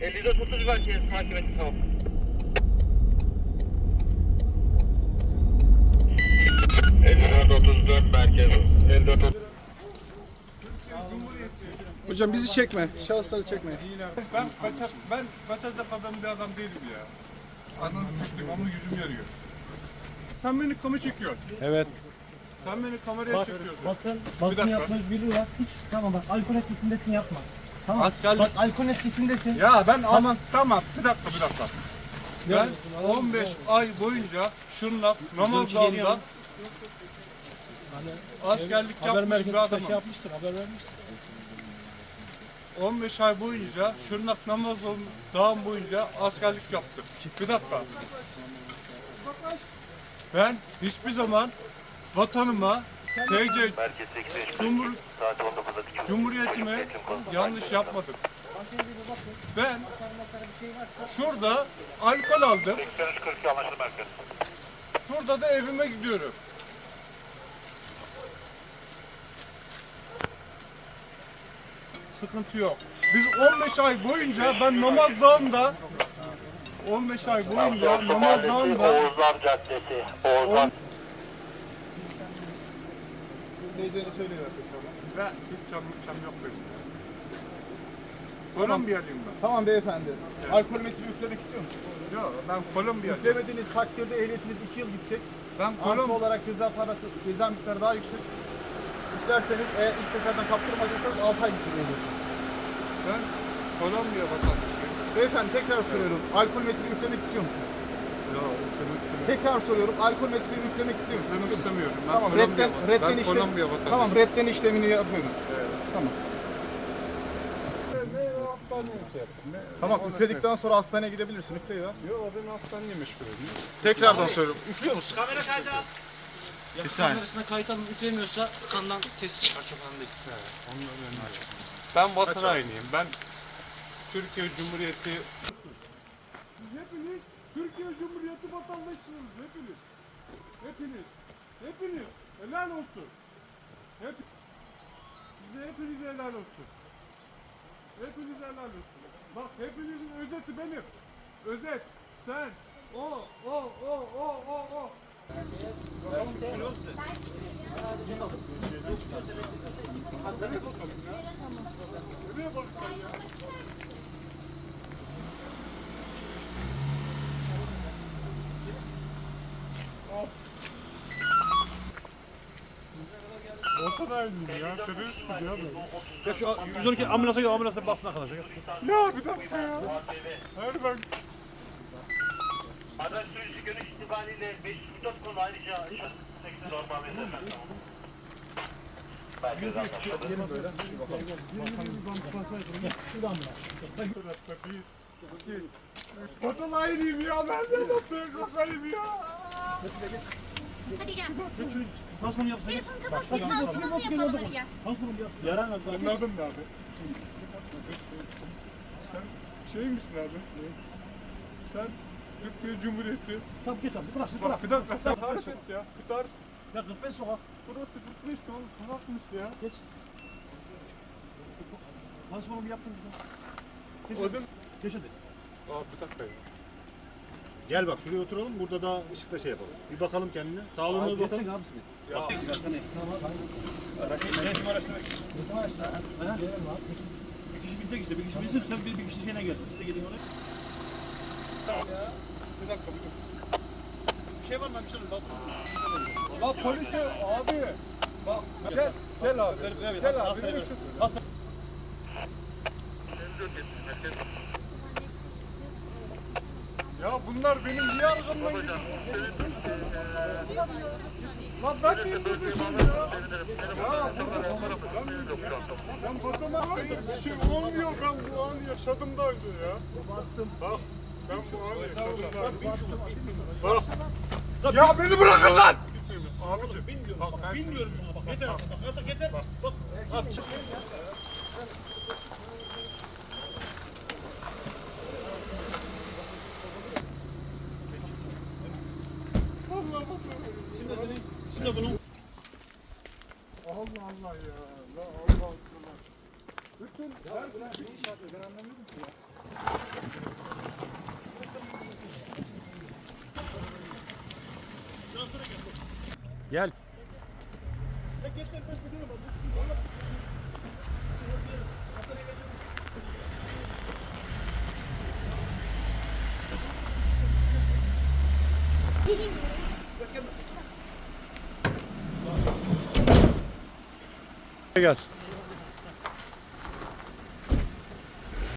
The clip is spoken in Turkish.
54 30 merkez takip etti tamam. Hocam bizi çekme. Şahısları çekme. Ben kaçak, ben kaçacak adam bir adam değilim ya. Ananı siktim ama yüzüm yarıyor. Sen beni kamera çekiyorsun. Evet. Sen beni kameraya Bak çekiyorsun. basın, Bir basın dakika. yapma özgürlüğü var. Hiç tamam bak alkol etkisindesin yapma. Tamam. Askerlik- Bak alkol etkisindesin. Ya ben tamam tamam bir dakika bir dakika. Ben 15 ay boyunca şunla namazlarında askerlik Haber yapmış bir şey adamım. yapmıştır, haber vermiştir. 15 ay boyunca Şırnak namaz dağım boyunca askerlik yaptım. Bir dakika. Ben hiçbir zaman vatanıma, TC, Cumhur, Cumhuriyetime yanlış yapmadım. Ben şurada alkol aldım. Şurada da evime gidiyorum. Sıkıntı yok. Biz 15 ay boyunca ben namaz dağında 15 ay boyunca namaz dağında Oğuzlar Caddesi. Oğuzlar. Neyeceğini söylüyor. ben hiç canım çam yok benim. Kolombiyalıyım ben. Tamam beyefendi. Alkol metri yüklemek istiyor musunuz? Yok ben Kolombiyalıyım. Yüklemediğiniz takdirde ehliyetiniz 2 yıl gidecek. Ben Artı Kolombiya olarak ceza parası, ceza miktarı daha yüksek. Yüklerseniz eğer ilk seferden kaptırmadıysanız 6 ay yükleyebilirsiniz. ben Kolombiya vatandaşıyım. Beyefendi tekrar soruyorum. Alkol metri yüklemek istiyor musunuz? Yok, yüklemek istemiyorum. Tekrar soruyorum. Alkol metri yüklemek istiyor musunuz? Yüklemek istemiyorum. Ben Tamam, Kolombiya, redden, redden ben işlem. Kolombiya vatandaşıyım. Tamam, redden işlemini yapıyoruz. Tamam. Tamam, üfledikten sonra hastaneye gidebilirsin. Üfleyi ver. Yok ben hastaneye meşgul edeyim. Tekrardan soruyorum. Üflüyor musun? Kamera kaydı al. Ya saniye. kamerasına kayıt alın üflemiyorsa kandan testi çıkar çok önemli değil. Ben vatan hainiyim. Ben Türkiye Cumhuriyeti Hepiniz Türkiye Cumhuriyeti vatandaşısınız hepiniz. Hepiniz. Hepiniz. Helal olsun. Hep Size hepinize helal olsun. Hepinize helal olsun. Bak hepinizin özeti benim. Özet. Sen. O. O. O. O. O. O. Nereye Vatan hainiyim ya. Terörist mi ya ben? Ya şu 112 ambulansa gel, ambulansa baksın arkadaşlar. Ya bir dakika ya. Hayır ben Araç sürücü görüş itibariyle 504 konu ayrıca şahıs 80 normal verirler. Belki de anlaşıldı. Vatan hainiyim ya ben de kalkayım ya. Hadi gel. Nasıl yapsın? Telefonu kapat. Bir pansumanı yapalım hadi gel. Yaran az Senin adın ne abi? Sen şey misin abi? Sen Türkiye Cumhuriyeti. Tamam geç abi, bırak, bırak. Bak bir dakika sen tarif et ya. Bir tarif. Ya 45 sokak. Burası 45 ton sokakmış ya. Geç. Pansumanımı yaptım. Geç, Adın? geç hadi. Aa bir dakika ya. Gel bak şuraya oturalım burada daha ışıkla şey yapalım. Bir bakalım kendine. Sağlığına bir bakalım. Abi seni. Bir kişi binecek işte, bir kişi binsin, sen bir, bir kişi şeyine gelsin. Siz de gidin oraya. Bir dakika bir dakika. Bir şey var mı? Bir şey var mı? La polise abi. Bak gel gel abi. Gel abi. yürü şu- Ya bunlar benim niye arkamdan gidiyor? Lan ben de indirdim şimdi ya. Ya burada ben, bakama hayır bir şey olmuyor ben bu anı yaşadım daha önce ya. Bak ben bu anı yaşadım daha önce. Bak. Ya beni bırakın lan. Abicim. Bilmiyorum bak. Yeter artık. Yeter. Bak. Bak. Şimdi şimdi bunu Allah Allah ya. La Allah Allah. Bütün ya, her buna bir iş yapıyor. Ben anlamıyorum ki ya. Gel. Gel. Gelsin.